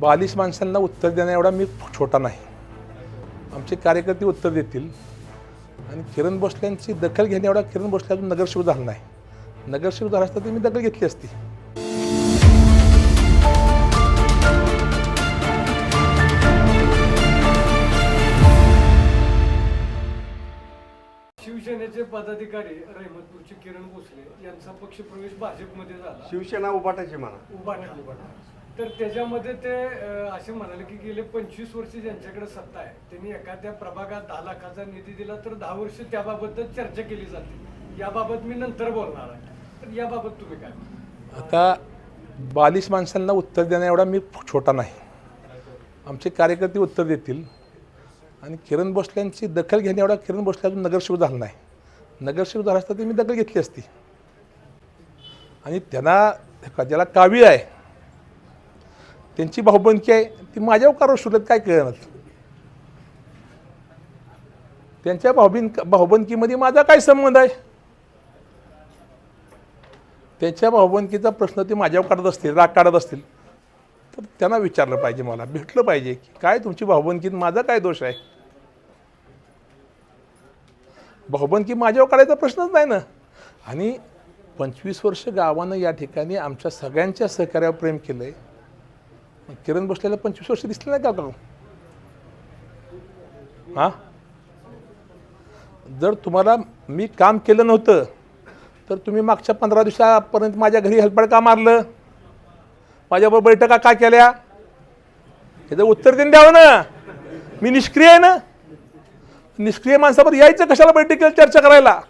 बालिश माणसांना उत्तर देण्या एवढा मी छोटा नाही. आमचे कार्यकर्ते उत्तर देतील. आणि किरण भोसल्यांची दखल घेण्या एवढा किरण भोसले अजून नगरसेवक झाला नाही. नगरसेवक झाला असता तर मी दखल घेतली असती. शिवसेनेचे पदाधिकारी रहमतपूरचे किरण भोसले यांचा पक्षप्रवेश भाजपमध्ये झाला. शिवसेना उभाटाची म्हणा. उभाटा तर त्याच्यामध्ये ते असे म्हणाले की गेले पंचवीस वर्ष ज्यांच्याकडे सत्ता आहे त्यांनी एखाद्या प्रभागात दहा लाखाचा निधी दिला तर दहा वर्ष त्याबाबतच चर्चा केली जाते. याबाबत मी नंतर बोलणार आहे. तर याबाबत तुम्ही काय आता बालिश माणसांना उत्तर देण्या एवढा मी छोटा नाही. आमचे कार्यकर्ते उत्तर देतील. आणि किरण भोसल्यांची दखल घेणे एवढा किरण भोसले अजून नगरसेवक झाला नाही. नगरसेवक झाला असता ते मी दखल घेतली असती. आणि त्यांना ज्याला कावी आहे त्यांची भाऊबंदकी आहे ती माझ्यावर कार सुरत काय कळणार त्यांच्या भाऊबिन भाऊबंदकीमध्ये माझा काय संबंध आहे? त्यांच्या भाऊबंदकीचा प्रश्न ते माझ्यावर काढत असतील राग काढत असतील तर त्यांना विचारलं पाहिजे मला भेटलं पाहिजे की काय तुमची भाऊबंदकीत माझा काय दोष आहे? भाऊबंदकी माझ्यावर काढायचा प्रश्नच नाही ना? आणि पंचवीस वर्ष गावानं या ठिकाणी आमच्या सगळ्यांच्या सहकार्यावर प्रेम केलं आहे किरण बसलेला पंचवीस वर्ष दिसले नाही का का हां? जर तुम्हाला मी काम केलं नव्हतं तर तुम्ही मागच्या पंधरा दिवसापर्यंत माझ्या घरी हेल्पड का मारलं? माझ्याबरोबर बैठका का केल्या? याचं उत्तर देऊन द्यावं ना. मी निष्क्रिय आहे ना. निष्क्रिय माणसावर यायचं कशाला बैठकीला चर्चा करायला?